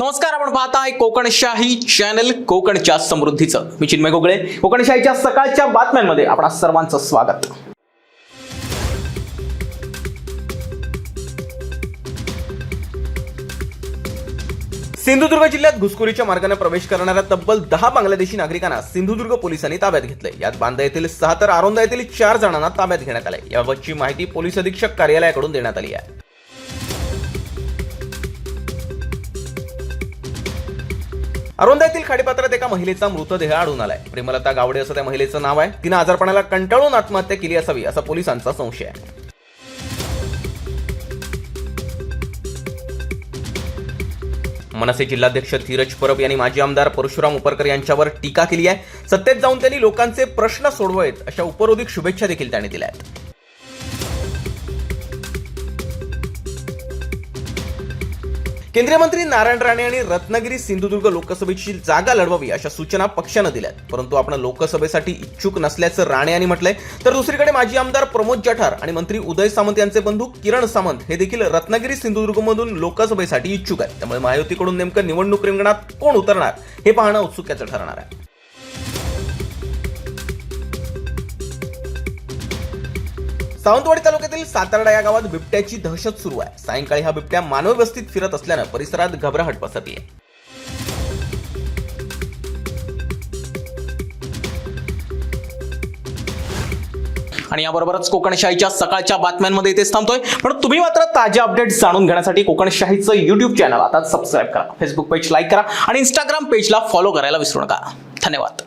नमस्कार आपण पाहताय कोकणशाही चॅनल कोकणच्या समृद्धीचं. मी चिन्मय गोगळे. कोकणशाहीच्या सकाळच्या बातम्यांमध्ये आपणा सर्वांचं स्वागत. सिंधुदुर्ग जिल्ह्यात घुसखोरीच्या मार्गाने प्रवेश करणाऱ्या तब्बल दहा बांगलादेशी नागरिकांना सिंधुदुर्ग पोलिसांनी ताब्यात घेतलंय. यात बांदा येथील सहा तर आरोंदा येथील चार जणांना ताब्यात घेण्यात आलंय. याबाबतची माहिती पोलीस अधीक्षक कार्यालयाकडून देण्यात आली आहे. अरुंदा येथील खाडीपात्रात एका महिलेचा मृतदेह आढळून आलाय. प्रेमलता गावडे असं त्या महिलेचं नाव आहे. तिनं आजारपणाला कंटाळून आत्महत्या केली असावी असा पोलिसांचा संशय आहे. मनसे जिल्हाध्यक्ष धीरज परब यांनी माजी आमदार परशुराम उपरकर यांच्यावर टीका केली आहे. सत्तेत जाऊन त्यांनी लोकांचे प्रश्न सोडवत अशा उपरोधिक शुभेच्छा देखील त्यांनी दिल्या आहेत. केंद्रीय मंत्री नारायण राणे आणि रत्नागिरी सिंधुदुर्ग लोकसभेची जागा लढवावी अशा सूचना पक्षानं दिल्यात. परंतु आपण लोकसभेसाठी इच्छुक नसल्याचं राणे यांनी म्हटलंय. तर दुसरीकडे माजी आमदार प्रमोद जठार आणि मंत्री उदय सामंत यांचे बंधू किरण सामंत हे देखील रत्नागिरी सिंधुदुर्गमधून लोकसभेसाठी इच्छुक आहेत. त्यामुळे महायुतीकडून नेमकं निवडणूक रिंगणात कोण उतरणार हे पाहणं उत्सुक्याचं ठरणार आहे. सावंतवाडी तालुक्यातील सातारडा या गावात बिबट्याची दहशत सुरू आहे. सायंकाळी हा बिबट्या मानव वस्तीत फिरत असल्यानं परिसरात घबराहट पसरली आहे. आणि याबरोबरच कोकणशाहीच्या सकाळच्या बातम्यांमध्ये इथेच थांबतोय. पण तुम्ही मात्र ताज्या अपडेट्स जाणून घेण्यासाठी कोकणशाहीचं युट्यूब चॅनल आता सबस्क्राईब करा. फेसबुक पेज लाईक करा आणि इंस्टाग्राम पेजला फॉलो करायला विसरू नका. धन्यवाद.